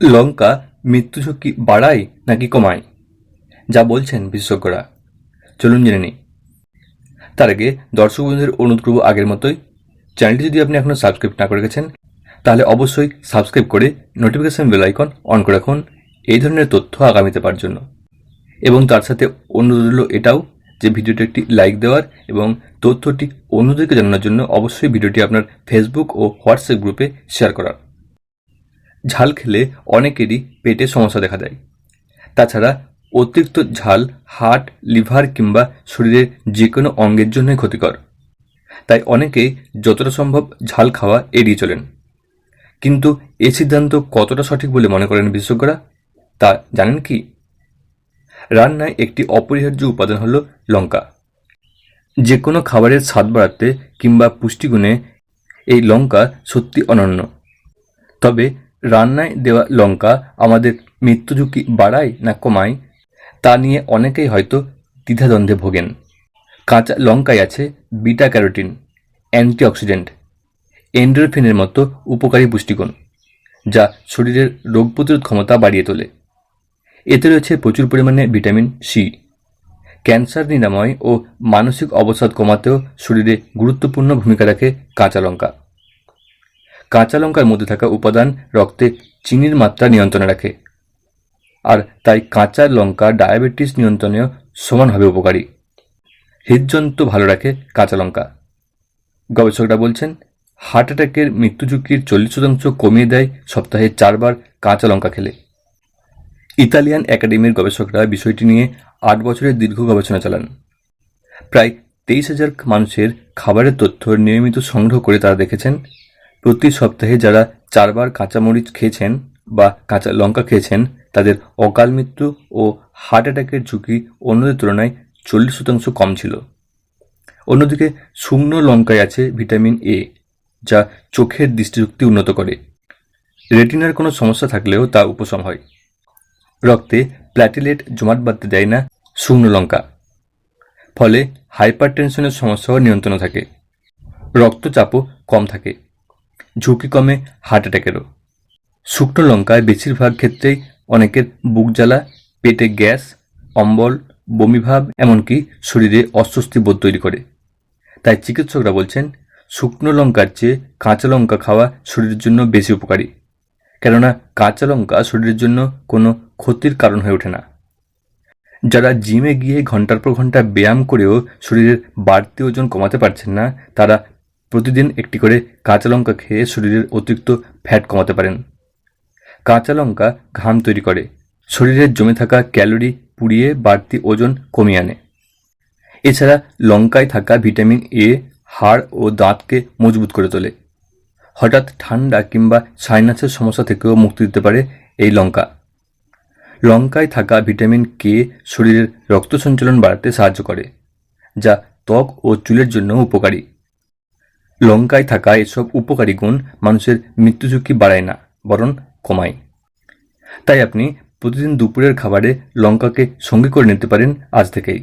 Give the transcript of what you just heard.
লঙ্কা মৃত্যু ঝুঁকি বাড়ায় নাকি কমায়? যা বলছেন বিশেষজ্ঞরা। চলুন জেনে নিই। তার আগে দর্শক বন্ধুদের অনুরোধ করব আগের মতোই, চ্যানেলটি যদি আপনি এখনও সাবস্ক্রাইব না করে গেছেন, তাহলে অবশ্যই সাবস্ক্রাইব করে নোটিফিকেশন বেল আইকন অন করে রাখুন এই ধরনের তথ্য আগামীতে পাওয়ার জন্য। এবং তার সাথে অনুরোধ রইল এটাও যে ভিডিওটি একটি লাইক দেওয়ার এবং তথ্যটি অন্যদেরকে জানানোর জন্য অবশ্যই ভিডিওটি আপনার ফেসবুক ও হোয়াটসঅ্যাপ গ্রুপে শেয়ার করার। ঝাল খেলে অনেকেরই পেটে সমস্যা দেখা দেয়। তাছাড়া অতিরিক্ত ঝাল হার্ট, লিভার কিংবা শরীরের যে কোনো অঙ্গের জন্যই ক্ষতিকর। তাই অনেকেই যতটা সম্ভব ঝাল খাওয়া এড়িয়ে চলেন। কিন্তু এ সিদ্ধান্ত কতটা সঠিক বলে মনে করেন বিশেষজ্ঞরা, তা জানেন কি? রান্নায় একটি অপরিহার্য উপাদান হলো লঙ্কা। যে কোনো খাবারের স্বাদ বাড়াতে কিংবা পুষ্টিগুণে এই লঙ্কা সত্যি অনন্য। তবে রান্নায় দেওয়া লঙ্কা আমাদের মৃত্যু ঝুঁকি বাড়ায় না কমায়, তা নিয়ে অনেকেই হয়তো দ্বিধাদ্বন্দ্বে ভোগেন। কাঁচা লঙ্কায় আছে বিটা ক্যারোটিন, অ্যান্টিঅক্সিডেন্ট, এন্ডোরফিনের মতো উপকারী পুষ্টিগুণ, যা শরীরের রোগ প্রতিরোধ ক্ষমতা বাড়িয়ে তোলে। এতে রয়েছে প্রচুর পরিমাণে ভিটামিন সি। ক্যান্সার নিরাময় ও মানসিক অবসাদ কমাতেও শরীরে গুরুত্বপূর্ণ ভূমিকা রাখে কাঁচা লঙ্কা। কাঁচা লঙ্কার মধ্যে থাকা উপাদান রক্তে চিনির মাত্রা নিয়ন্ত্রণে রাখে। আর তাই কাঁচা লঙ্কা ডায়াবেটিস নিয়ন্ত্রণেও সমানভাবে উপকারী। হৃদযন্ত্র ভালো রাখে কাঁচা লঙ্কা। গবেষকরা বলছেন, হার্ট অ্যাটাকের মৃত্যু ঝুঁকির চল্লিশ শতাংশ কমিয়ে দেয় সপ্তাহে চারবার কাঁচা লঙ্কা খেলে। ইতালিয়ান একাডেমির গবেষকরা বিষয়টি নিয়ে আট বছরের দীর্ঘ গবেষণা চালান। প্রায় তেইশ হাজার মানুষের খাবারের তথ্য নিয়মিত সংগ্রহ করে তারা দেখেছেন প্রতি সপ্তাহে যারা চারবার কাঁচামরিচ খেয়েছেন বা কাঁচা লঙ্কা খেয়েছেন, তাদের অকাল মৃত্যু ও হার্ট অ্যাটাকের ঝুঁকি অন্যদের তুলনায় চল্লিশ শতাংশ কম ছিল। অন্যদিকে শুকনো লঙ্কায় আছে ভিটামিন এ যা চোখের দৃষ্টিশক্তি উন্নত করে। রেটিনার কোনো সমস্যা থাকলেও তা উপশম হয়। রক্তে প্ল্যাটিলেট জমাট বাঁধতে দেয় না শুকনো লঙ্কা। ফলে হাইপারটেনশনের সমস্যাও নিয়ন্ত্রণে থাকে। রক্তচাপও কম থাকে। ঝুঁকি কমে হার্ট অ্যাটাকেরও শুকনো লঙ্কায় বেশিরভাগ ক্ষেত্রেই অনেকের বুক জ্বালা, পেটে গ্যাস, অম্বল, বমিভাব এমনকি শরীরে অস্বস্তি বোধ তৈরি করে। তাই চিকিৎসকরা বলছেন, শুকনো লঙ্কার চেয়ে কাঁচা লঙ্কা খাওয়া শরীরের জন্য বেশি উপকারী। কেননা কাঁচা লঙ্কা শরীরের জন্য কোনো ক্ষতির কারণ হয়ে ওঠে না। যারা জিমে গিয়ে ঘণ্টার পর ঘণ্টা ব্যায়াম করেও শরীরের বাড়তি ওজন কমাতে পারছেন না, তারা প্রতিদিন একটি করে কাঁচা লঙ্কা খেয়ে শরীরের অতিরিক্ত ফ্যাট কমাতে পারেন। কাঁচা লঙ্কা ঘাম তৈরি করে। শরীরের জমে থাকা ক্যালোরি পুড়িয়ে বাড়তি ওজন কমিয়ে আনে। এছাড়া লঙ্কায় থাকা ভিটামিন এ হাড় ও দাঁতকে মজবুত করে তোলে। হঠাৎ ঠান্ডা কিংবা সাইনাসের সমস্যা থেকেও মুক্তি দিতে পারে এই লঙ্কা। লঙ্কায় থাকা ভিটামিন কে শরীরের রক্ত সঞ্চালন বাড়াতে সাহায্য করে, যা ত্বক ও চুলের জন্য উপকারী। লঙ্কায় থাকা এসব উপকারী গুণ মানুষের মৃত্যু ঝুঁকি বাড়ায় না, বরং কমায়। তাই আপনি প্রতিদিন দুপুরের খাবারে লঙ্কাকে সঙ্গী করে নিতে পারেন আজ থেকেই।